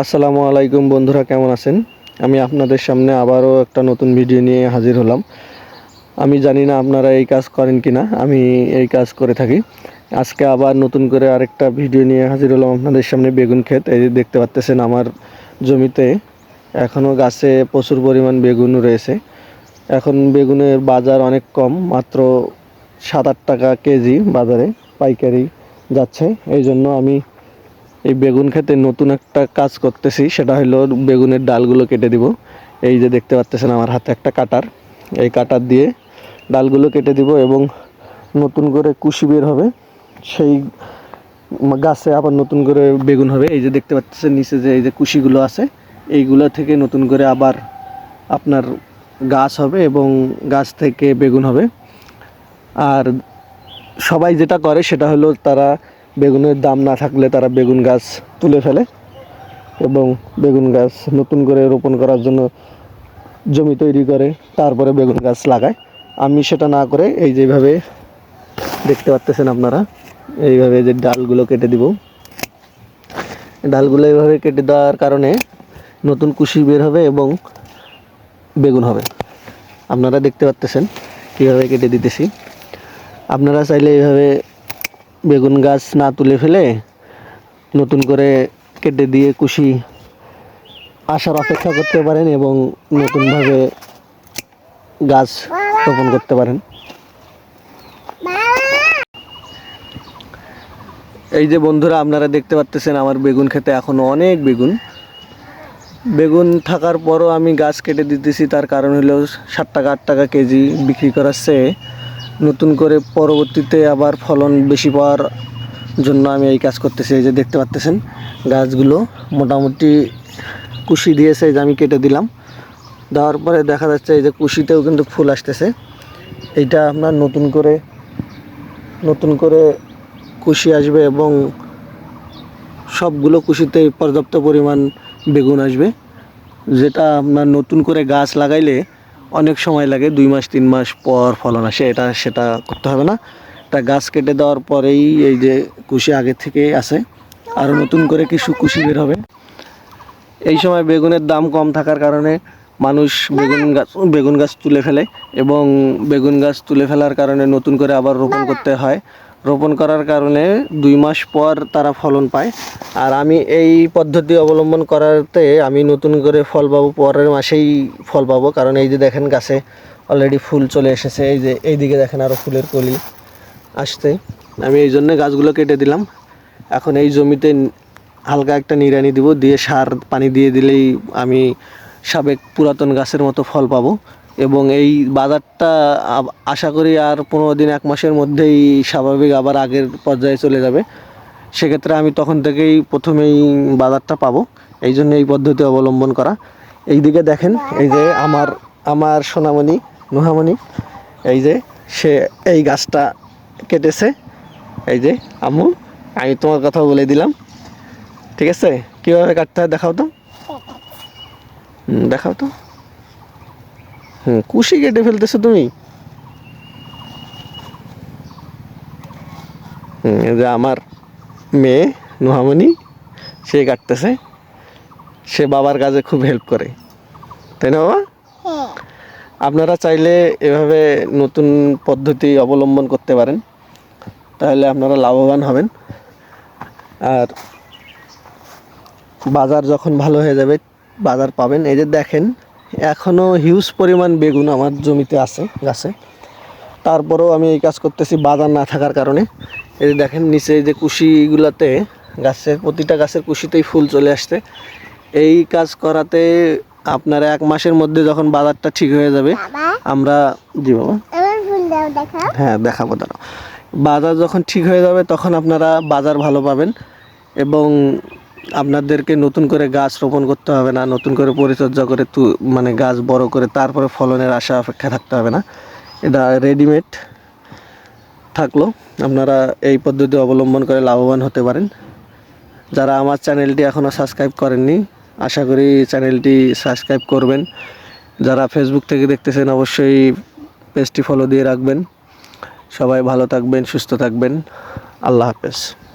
আসসালামু আলাইকুম বন্ধুরা, কেমন আছেন? আমি আপনাদের সামনে আবারও একটা নতুন ভিডিও নিয়ে হাজির হলাম। আমি জানি না আপনারা এই কাজ করেন কি না আমি এই কাজ করে থাকি। আজকে আবার নতুন করে আরেকটা ভিডিও নিয়ে হাজির হলাম আপনাদের সামনে, বেগুন ক্ষেত। এই দেখতে পাচ্তেছেন আমার জমিতে এখনও গাছে প্রচুর পরিমাণ বেগুন রয়েছে। এখন বেগুনের বাজার অনেক কম, মাত্র সাত আট টাকা কেজি বাজারে পাইকারি যাচ্ছে। এই জন্য আমি এই বেগুন খেতে নতুন একটা কাজ করতেছি, সেটা হলো বেগুনের ডালগুলো কেটে দিব। এই যে দেখতে পাচ্তেছেন আমার হাতে একটা কাটার। এই কাটার দিয়ে ডালগুলো কেটে দিব এবং নতুন করে কুশি বের হবে। সেই গাছে আবার নতুন করে বেগুন হবে। এই যে দেখতে পাচ্ছেন নিচে যে এই যে কুশিগুলো আছে, এইগুলো থেকে নতুন করে আবার আপনার গাছ হবে এবং গাছ থেকে বেগুন হবে। আর সবাই যেটা করে সেটা হলো তারা বেগুনের দাম না থাকলে তারা বেগুন গাছ তুলে ফেলে এবং বেগুন গাছ নতুন করে রোপণ করার জন্য জমি তৈরি করে, তারপরে বেগুন গাছ লাগায়। আমি সেটা না করে এই যেভাবে দেখতে পাচ্তেছেন আপনারা, এইভাবে যে ডালগুলো কেটে দিব। ডালগুলো এইভাবে কেটে দেওয়ার কারণে নতুন কুশি বের হবে এবং বেগুন হবে। আপনারা দেখতে পাচ্তেছেন কীভাবে কেটে দিতেছি। আপনারা চাইলে এইভাবে বেগুন গাছ না তুলে ফেলে নতুন করে কেটে দিয়ে কুশি আসার অপেক্ষা করতে পারেন এবং নতুনভাবে গাছ রোপণ করতে পারেন। এই যে বন্ধুরা, আপনারা দেখতে পাচ্তেছেন আমার বেগুন খেতে এখনও অনেক বেগুন। বেগুন থাকার পরও আমি গাছ কেটে দিতেছি, তার কারণ হলো সাত টাকা, আট টাকা কেজি বিক্রি করার চেয়ে নতুন করে পরবর্তীতে আবার ফলন বেশি পাওয়ার জন্য আমি এই কাজ করতেছি, এই যে দেখতে পাচ্তেছেন গাছগুলো। মোটামুটি কুশি দিয়েছে যে আমি কেটে দিলাম। দেওয়ার পরে দেখা যাচ্ছে এই যে কুশিতেও কিন্তু ফুল আসতেছে। এইটা আপনার নতুন করে নতুন করে কুশি আসবে এবং সবগুলো কুশিতে পর্যাপ্ত পরিমাণ বেগুন আসবে। যেটা আপনার নতুন করে গাছ লাগাইলে অনেক সময় লাগে, দুই মাস, তিন মাস পর ফলন আসে, এটা সেটা করতে হবে না। এটা গাছ কেটে দেওয়ার পরেই এই যে কুশি আগে থেকে আসে আরও নতুন করে কিছু কুশি বের হবে। এই সময় বেগুনের দাম কম থাকার কারণে মানুষ বেগুন গাছ বেগুন গাছ তুলে ফেলে এবং বেগুন গাছ তুলে ফেলার কারণে নতুন করে আবার রোপণ করতে হয়। রোপণ করার কারণে দুই মাস পর তারা ফলন পায়। আর আমি এই পদ্ধতি অবলম্বন করাতে আমি নতুন করে ফল পাবো, পরের মাসেই ফল পাবো। কারণ এই যে দেখেন গাছে অলরেডি ফুল চলে এসেছে, এই যে এইদিকে দেখেন আরও ফুলের কলি আসতে আমি এই জন্যে গাছগুলো কেটে দিলাম। এখন এই জমিতে হালকা একটা নিড়ানি দিব, দিয়ে সার, পানি দিয়ে দিলেই আমি সাবেক পুরাতন গাছের মতো ফল পাবো। এবং এই বাজারটা আশা করি আর পনেরো দিন, এক মাসের মধ্যেই স্বাভাবিক আবার আগের পর্যায়ে চলে যাবে। সেক্ষেত্রে আমি তখন থেকেই প্রথমেই বাজারটা পাবো। এই জন্য এই পদ্ধতি অবলম্বন করা। এই দিকে দেখেন, এই যে আমার আমার সোনামণি, নুহামণি, এই যে সে এই গাছটা কেটেছে। এই যে, আম্মু, আমি তোমার কথা বলে দিলাম। ঠিক আছে? কীভাবে কাটতে হয় দেখাও তো। দেখাও তো। হুম, কুশি কেটে ফেলতেছো তুমি? হুম যে আমার মেয়ে নুহামণি, সে কাটতেছে। সে বাবার কাজে খুব হেল্প করে। তাই না, বাবা? আপনারা চাইলে এভাবে নতুন পদ্ধতি অবলম্বন করতে পারেন। তাহলে আপনারা লাভবান হবেন। আর বাজার যখন ভালো হয়ে যাবে, বাজার পাবেন। এই যে দেখেন এখনও হিউজ পরিমাণ বেগুন আমার জমিতে আছে গাছে। তারপরেও আমি এই কাজ করতেছি বাজার না থাকার কারণে। এই দেখেন নিচে যে কুশিগুলোতে গাছের প্রতিটা গাছের কুশিতেই ফুল চলে আসছে। এই কাজ করাতে আপনার এক মাসের মধ্যে যখন বাজারটা ঠিক হয়ে যাবে আমরা জি বাবা। হ্যাঁ দেখাবো দাঁড়াও। বাজার যখন ঠিক হয়ে যাবে তখন আপনারা বাজার ভালো পাবেন। এবং আপনাদেরকে নতুন করে গাছ রোপণ করতে হবে না, নতুন করে পরিচর্যা করে তু মানে গাছ বড় করে তারপরে ফলনের আশা, অপেক্ষা থাকতে হবে না। এটা রেডিমেড থাকল। আপনারা এই পদ্ধতি অবলম্বন করে লাভবান হতে পারেন। যারা আমার চ্যানেলটি এখনও সাবস্ক্রাইব করেননি, আশা করি চ্যানেলটি সাবস্ক্রাইব করবেন। যারা ফেসবুক থেকে দেখতেছেন, অবশ্যই পেজটি ফলো দিয়ে রাখবেন। সবাই ভালো থাকবেন, সুস্থ থাকবেন। আল্লাহ হাফেজ।